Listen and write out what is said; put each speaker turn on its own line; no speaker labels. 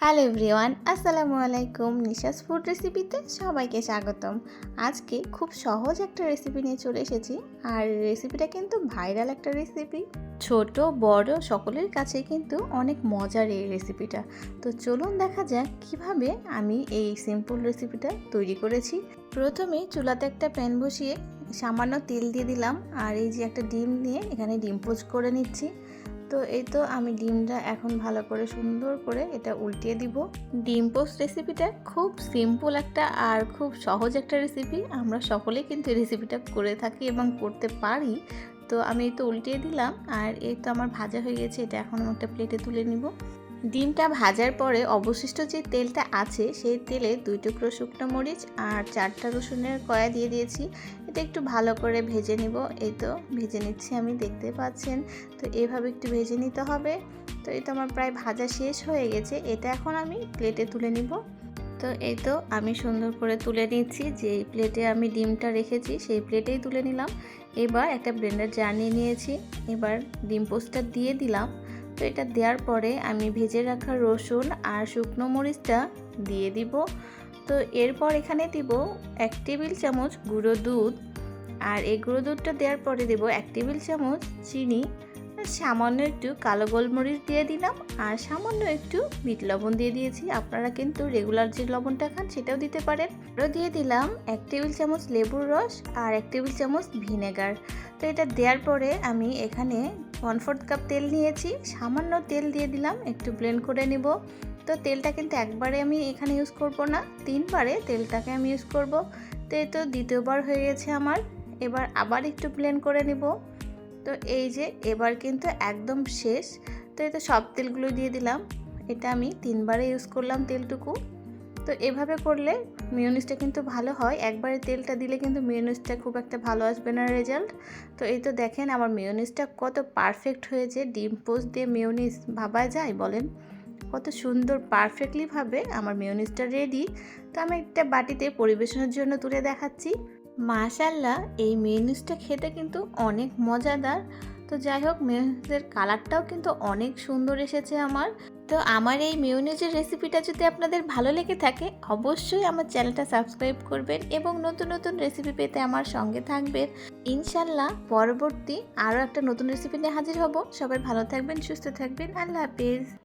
Hello everyone, আসসালামু আলাইকুম নিশাস food রেসিপিতে সবাইকে স্বাগতম। আজকে খুব সহজ একটা রেসিপি নিয়ে চলে এসেছি, আর রেসিপিটা কিন্তু ভাইরাল একটা রেসিপি। ছোট, বড়, সকলের কাছে কিন্তু অনেক মজার এই রেসিপিটা। তো চলুন দেখা যাক কীভাবে আমি এই সিম্পল রেসিপিটা তৈরি করেছি। প্রথমে চুলাতে একটা প্যান বসিয়ে সামান্য তেল দিয়ে দিলাম, আর এই যে একটা ডিম নিয়ে এখানে ডিম পোচ করে নিচ্ছি। তো এই তো আমি ডিমটা এখন ভালো করে সুন্দর করে এটা উল্টিয়ে দিব। ডিম পোস্ট রেসিপিটা খুব সিম্পল একটা আর খুব সহজ একটা রেসিপি আমরা সকলেই কিন্তু এই রেসিপিটা করে থাকি এবং করতে পারি। তো আমি এই তো উল্টিয়ে দিলাম আর এই তো আমার ভাজা হয়ে গেছে, এটা এখন আমি একটা প্লেটে তুলে নিব। ডিমটা ভাজার পরে অবশিষ্ট যে তেলটা আছে, সেই তেলে দুই টুকরো শুকনো মরিচ আর চারটা রসুনের কয়া দিয়ে দিয়েছি। এটা একটু ভালো করে ভেজে নিব। এই তো, ভেজে নিচ্ছি আমি, দেখতে পাচ্ছেন? তো এভাবে একটু ভেজে নিতে হবে। তো এই তো আমার প্রায় ভাজা শেষ হয়ে গেছে। এটা এখন আমি প্লেটে তুলে নিব। তো এই তো, আমি সুন্দর করে তুলে নিচ্ছি। যে প্লেটে আমি ডিমটা রেখেছি, সেই প্লেটেই তুলে নিলাম। এবার একটা ব্লেন্ডার জার নিয়ে নিয়েছি। এবার ডিম পোস্টটা দিয়ে দিলাম। তো এটা দেওয়ার পরে আমি ভেজে রাখা রসুন আর শুকনো মরিচটা দিয়ে দিব। তো এরপর এখানে দিব এক টেবিল চামচ গুঁড়ো দুধ। আর এই গুঁড়ো দুধটা দেওয়ার পরে দেব এক টেবিল চামচ চিনি সামান্য একটু কালো গোলমরিচ দিয়ে দিলাম আর সামান্য একটু বিট লবণ দিয়ে দিয়েছি। আপনারা কিন্তু রেগুলার যে লবণটা খান সেটাও দিতে পারেন। আরও দিয়ে দিলাম এক টেবিল চামচ লেবুর রস আর এক টেবিল চামচ ভিনেগার। তো এটা দেওয়ার পরে আমি এখানে ওয়ান ফোর্থ কাপ তেল নিয়েছি। সামান্য তেল দিয়ে দিলাম, একটু ব্লেন্ড করে নিব। তো তেলটা কিন্তু একবারে আমি এখানে ইউজ করব না, তিনবারে তেলটাকে আমি ইউজ করব। তো এই তো দ্বিতীয়বার হয়ে গেছে আমার। এবার আবার একটু প্লেন করে নিব। তো এই যে এবার কিন্তু একদম শেষ। তো এই তো সব তেলগুলো দিয়ে দিলাম। এটা আমি তিনবারে ইউজ করলাম তেলটুকু। তো এভাবে করলে মিউনিসটা কিন্তু ভালো হয়। একবারে তেলটা দিলে কিন্তু মিউনিসটা খুব একটা ভালো আসবে না রেজাল্ট তো এই তো দেখেন আমার মিউনিসটা কত পারফেক্ট হয়েছে। ডিম পোস্ট দিয়ে মিউনিস ভাবা যায় বলেন? কত সুন্দর পারফেক্টলিভাবে আমার মিউনিসটা রেডি তো আমি একটা বাটিতে পরিবেশনের জন্য তুলে দেখাচ্ছি। মাশাল্লাহ এই মিউনিসটা খেতে কিন্তু অনেক মজাদার। তো যাই হোক মিউনিসের কালারটাও কিন্তু অনেক সুন্দর এসেছে আমার। তো আমার এই মিউনিজের রেসিপিটা যদি আপনাদের ভালো লেগে থাকে, অবশ্যই আমার চ্যানেলটা সাবস্ক্রাইব করবেন এবং নতুন নতুন রেসিপি পেতে আমার সঙ্গে থাকবেন। ইনশাল্লাহ পরবর্তী আরও একটা নতুন রেসিপি নিয়ে হাজির হব। সবাই ভালো থাকবেন, সুস্থ থাকবেন। আল্লাহ হাফিজ।